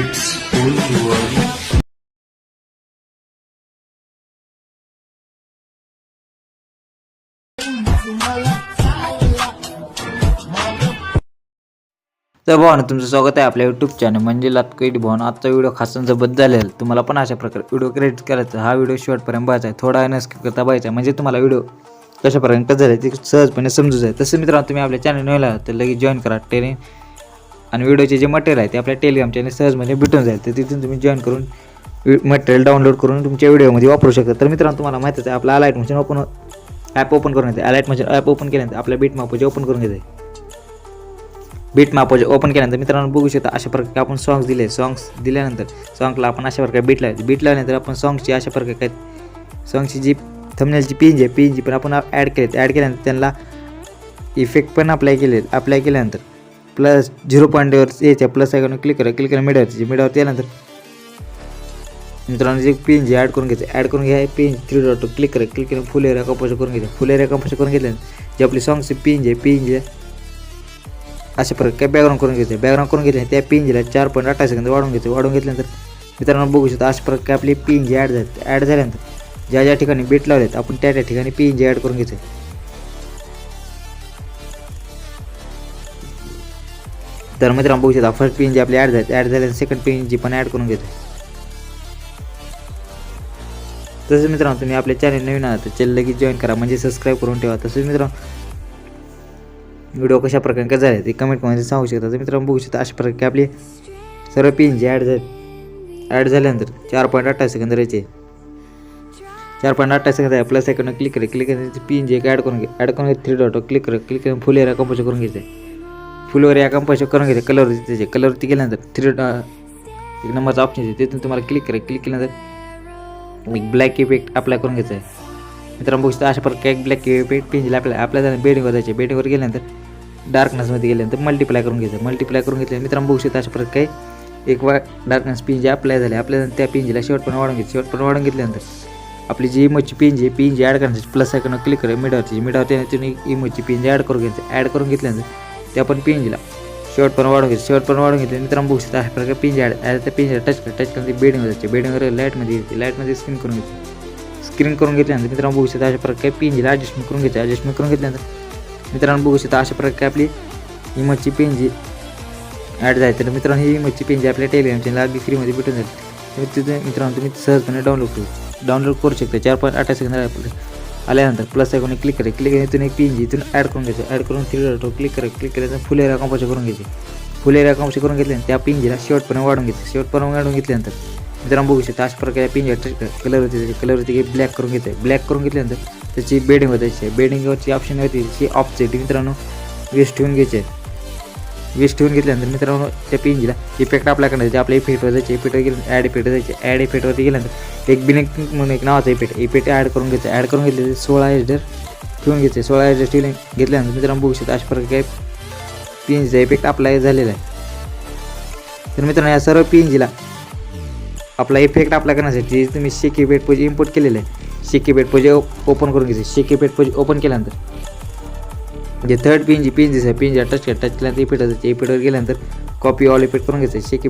It's only one. तर भावानं तुमचं स्वागत आहे आपल्या यूट्यूब चॅनल म्हणजे लातकोईट भवन आजचा व्हिडिओ खास जबत झालेला. तुम्हाला पण अशा प्रकारे व्हिडिओ क्रिएट करायचा. हा व्हिडिओ शेवटपर्यंत पाहायचा आहे. थोडा वेळ स्किप करता बघायचा आहे. म्हणजे तुम्हाला व्हिडिओ कशापर्यंत कसं झालं ते सहजपणे समजू जाईल. तसं मित्रांनो तुम्ही आपल्या चॅनल नव्हला तर लगेच जॉईन करा. ट्रेनिंग आणि व्हिडिओचे जे मटेरियल आहे ते आपल्या टेलिग्राम चॅनल सहजमध्ये भेटून जाईल. तर तिथून तुम्ही जॉईन करून मटेरियल डाउनलोड करून तुमच्या व्हिडिओमध्ये वापरू शकता. तर मित्रांनो तुम्हाला माहितीच आहे आपला Alight motion open app open करून येते अलाईट मशीन ॲप ओपन केल्यानंतर आपल्या बीट मापोचे ओपन करून घेते बीट माप ओपन केल्यानंतर मित्रांनो बघू शकता अशा प्रकारे आपण सॉंग्स दिले. सॉंग्स दिल्यानंतर सॉंगला आपण अशा प्रकारे बीट लावायचे बीट लावल्यानंतर आपण सॉंग्सची अशा प्रकारे काय सॉंगची जी थंबनेलची जी आहे जी पण आपण ॲड केले. ॲड केल्यानंतर त्यांना इफेक्ट पण अप्लाय केले अप्लाय केल्यानंतर. प्लस झिरो पॉईंटवर यायच्या प्लस आयकॉन क्लिक करा. क्लिक करा मिडियावरची मिडावरती त्यानंतर मित्रांनो जे पिंज ॲड करून घ्यायचं ॲड करून घ्या. पेन थ्री डॉट क्लिक करा. क्लिक करून फुल एरिया कंपोज करून घ्यायचं फुल एरिया कंपोज करून घेतल्यानंतर जे आपली सॉंगची पेन आहे पेन आहे अशा प्रकारे काय बॅकग्राऊंड करून घ्यायचं बॅकग्राऊंड करून घेतले त्या पिंजला चार पॉईंट अठ्ठावीस सेकंद वाढून घ्यायचं वाढून घेतल्यानंतर मित्रांनो बघू शकता अशा प्रकारे आपली जे ॲड झाली ॲड झाल्यानंतर ज्या ज्या ठिकाणी बीट लावलेत आपण त्या त्या ठिकाणी पिंज ॲड करून घ्यायचं तर मित्रांनो बघू शकता फर्स्ट पिंज आपली ॲड झाली ॲड झाल्यानंतर सेकंड पिंज जी पण ॲड करून घेतो तसेच मित्रांनो तुम्ही आपल्या चॅनल नवीन आहात चॅनल लगेच जॉईन करा म्हणजे सबस्क्राईब करून ठेवा. तसेच मित्रांनो व्हिडिओ कशा प्रकारे काय झाले ते कमेंटमध्ये सांगू शकता. तर मित्रांनो बघू शकता अशा प्रकारे आपले सर्व पिन जे ॲड झाले ॲड झाल्यानंतर चार पॉईंट अठ्ठावीस सेकंद राहायचे. चार पॉईंट अठ्ठावीस सेकंद आहे प्लस सेकंड क्लिक करे. क्लिक करायचे पिन जे ॲड करून घे ॲड करून घे थ्री डॉट क्लिक करा क्लिक करून फुल एरिया कंपोज करून घ्यायचं फुल एरिया कंपोज करून घेते. कलरवरती त्याचे कलरवरती गेल्यानंतर थ्री एक नंबरचा ऑप्शन आहे तिथून तुम्हाला क्लिक करे. क्लिक केल्यानंतर एक ब्लॅक इफेक्ट अप्लाय करून घ्यायचं आहे. मित्रांनो बघू शकता अशा प्रकारे एक ब्लॅक इफेक्ट पिंजला आपल्याला आपल्या झालं बेडिंगवर जायचे. बेडिंगवर गेल्यानंतर डार्कनेसमध्ये गेल्यानंतर मल्टिप्लाय करून घ्यायचं. मल्टिप्लाय करून घेतलं मित्रांनो बघू शकता अशा प्रकारे एक वा डार्कनेस पिंज अप्लाय झाले आपल्याला त्या पिंजीला पण वाढून घ्यायचं पण वाढून घेतल्यानंतर आपली जी इमोची पिंज आहे पेंजी ॲड करायची प्लस आयकॉन क्लिक करा. मिडावरची मिडावरती तुम्ही इमोची पिंज ॲड करून घ्यायचं. ॲड करून घेतल्यानंतर त्या पण पिंजला पण वाढून घेतली शर्ट पण वाढून घेतली मित्रांनो बघू शकता अशा प्रकारे पिंज ॲड ॲड त्या टच कर टच करून बेडिंगवर जायचे. बेडिंगवर लाईटमध्ये येते. लाईटमध्ये स्क्रीन करून घेतली. स्क्रीन करून घेतल्यानंतर मित्रांनो बघू शकता अशा प्रकारे पिंजीला ॲडजस्टमेंट करून घ्यायचं ॲडजस्टमेंट करून घेतल्यानंतर मित्रांनो बघू शकता अशा प्रकारे आपली इमोची पिंजी ॲड जाय तर मित्रांनो ही इमोची पिंजी आपल्या टेलिग्राम चॅनल अगदी फ्रीमध्ये भेटून जाईल तर तिथे मित्रांनो तुम्ही सहजपणे डाउनलोड करू. डाउनलोड करू शकता. चार पॉईंट अठरा सेकंद आपल्याला आल्यानंतर प्लस आयकॉन क्लिक करा. क्लिक इथून एक पिंजी इथून ॲड करून घ्यायचं. ॲड करून थ्री डॉट क्लिक करा. क्लिक केल्यानंतर फुल एरिया कंपोज करून घ्यायचे. फुल एरिया कंपोज करून घेतल्यानंतर त्या पिंजीला शेवटपर्यंत वाढून घ्यायचं शेवटपर्यंत वाढून घेतल्यानंतर मित्रांनो बघू शकता अशा प्रकारे पिंजी होती त्याची की ब्लॅक करून घेते. ब्लॅक करून घेतल्यानंतर त्याची बेडिंग होतायची बेडिंगवरची ऑप्शन होती त्याची ऑफसेट मित्रांनो वेस्ट ठेवून घ्यायचे वेस्ट ठेवून घेतल्यानंतर मित्रांनो त्या पिंजीला इफेक्ट आपल्याकडे जायचे आपल्या इफेक्टवर जायचे इफेक्टवर गेलं ॲड इफेक्ट जायचे. ॲड इफेक्टवरती गेल्यानंतर एक बिनेक म्हणून एक नावाचा इफेक्ट इफेक्ट ॲड करून घ्यायचं. ॲड करून घेतले सोळा एजर ठेवून घ्यायचे. सोळा एजर ठेवले घेतल्यानंतर मित्रांनो बघू शकता अशा प्रकारे पिंजीचा इफेक्ट आपला झालेला आहे. तर मित्रांनो या सर्व पिंजीला आपला इफेक्ट आपल्या करण्यासाठी तुम्ही शेकी बेट पोजे इम्पोर्ट केलेलं आहे. शेकी बेट पोजे ओपन करून घ्यायचे. शेकी बेट पोजे ओपन केल्यानंतर जे थर्ड पिन जी पिन दिसते पिन जे टच टच केल्यानंतर इफेक्ट असायचे इफेक्टवर गेल्यानंतर कॉपी ऑल इफेक्ट करून घ्यायचं. शेकी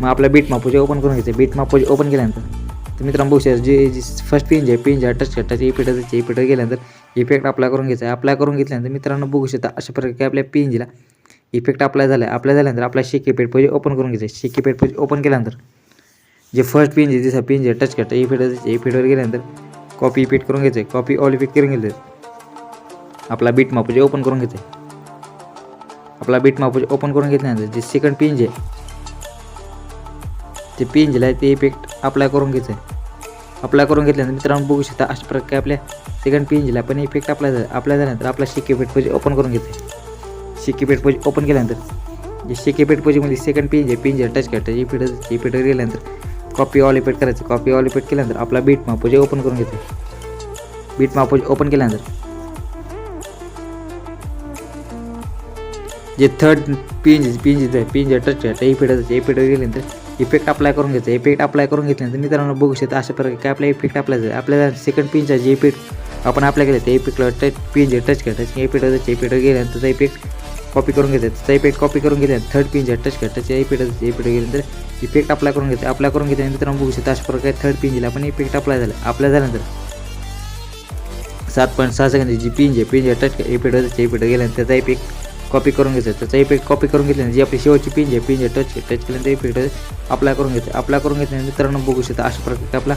मग आपला बीट मापोजे ओपन करून घ्यायचं बीट मापोजे ओपन केल्यानंतर तर मित्रांनो बघू शकता जे जी फर्स्ट पिन जे पिन जे टच टच इफेक्ट असायचे इफेक्टवर गेल्यानंतर इफेक्ट अप्लाय करून घ्यायचं. अप्लाय करून घेतल्यानंतर मित्रांनो बघू शकता अशा प्रकारे आपल्या पिंजीला इफेक्ट अप्लाय झाला अप्लाय झाल्यानंतर आपला शेकी पेट पोजे ओपन करून घ्यायचं. शेकी पेट पोजे ओपन केल्यानंतर जे फर्स्ट पिन जे दिसा पिन जे टच करता इफेक्ट असायचे इफेक्टवर गेल्यानंतर कॉपी इफेक्ट करून घ्यायचं. कॉपी ऑल इफेक्ट करून घ्यायचं आपला बीट मापूजे ओपन करून घेते. आपला बीट मापूजे ओपन करून घेतल्यानंतर जे सेकंड पिंज आहे. ते पिंजला ते इफेक्ट अप्लाय करून घ्यायचं आहे अप्लाय करून घेतल्यानंतर मित्रांनो बघू शकता अशा प्रकारे आपल्या सेकंड पिंजला पण इफेक्ट अप्लाय झाला. अप्लाय झाल्यानंतर आपला शिकी पेट पोजे ओपन करून घेते. आहे पेट पोजे ओपन केल्यानंतर जे शिकी पेट पोजेमध्ये सेकंड पिंज आहे पिंजर टच करतं इफेक्ट इफेक्टवर गेल्यानंतर कॉपी ऑल इफेक्ट करायचं. कॉपी ऑल इफेक्ट केल्यानंतर आपला बीट मापोजे ओपन करून घेते. बीट मापोजे ओपन केल्यानंतर जे थर्ड पिंज पिंज पिंज टच करतं इफेक्ट इफेक्टवर गेल्यानंतर इफेक्ट अप्लाय करून घ्यायचं इफेक्ट अप्लाय करून घेतल्यानंतर मित्रांनो बघू शकता अशा प्रकारे काय आपला इफेक्ट अप्लाय झाला. आपल्याला सेकंड पिनचा जे इफेक्ट आपण अप्लाय केलं ते इफेक्टला टच पिन जे टच करतात इफेक्ट इफेक्टवर गेल्यानंतर त्याचा इफेक्ट कॉपी करून घेतात. त्याचा इफेक्ट कॉपी करून घेतल्यानंतर थर्ड पिन जे टच करतात त्याच्या इफेक्ट इफेक्ट गेल्यानंतर इफेक्ट अप्लाय करून घेते अप्लाय करून घेतल्यानंतर मित्रांनो बघू शकता अशा प्रकारे थर्ड पिन जिला आपण इफेक्ट अप्लाय झाला. अप्लाय झाल्यानंतर सात पॉईंट सहा सेकंद जी पिन आहे पिंज टच इफेक्ट होते इफेक्ट गेल्यानंतर त्याचा इफेक्ट कॉपी करून घ्यायचं त्याचा इफेक्ट कॉपी करून घेतल्यानंतर जी आपली शेवटची पिंज आहे पिंज टच टच केल्यानंतर इफेक्ट अप्लाय करून घ्यायचं अप्लाय करून घेतल्यानंतर मित्रांनो बघू शकता अशा प्रकारे आपला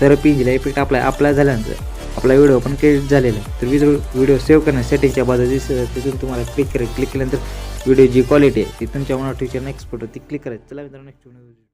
तर पिंजला इफेक्ट अप्लाय अप्लाय झाल्यानंतर आपला व्हिडिओ पण क्रेडिट झालेला आहे. तर वीज व्हिडिओ सेव्ह करण्या सेटिंगच्या बाजूला दिसत तिथून तुम्हाला क्लिक करेल क्लिक केल्यानंतर व्हिडिओ जी क्वालिटी आहे ती तुमच्या मनात फ्युचर नेक्स्ट फोटो ती क्लिक करायची चला मित्रांनो नेक्स्ट व्हिडिओ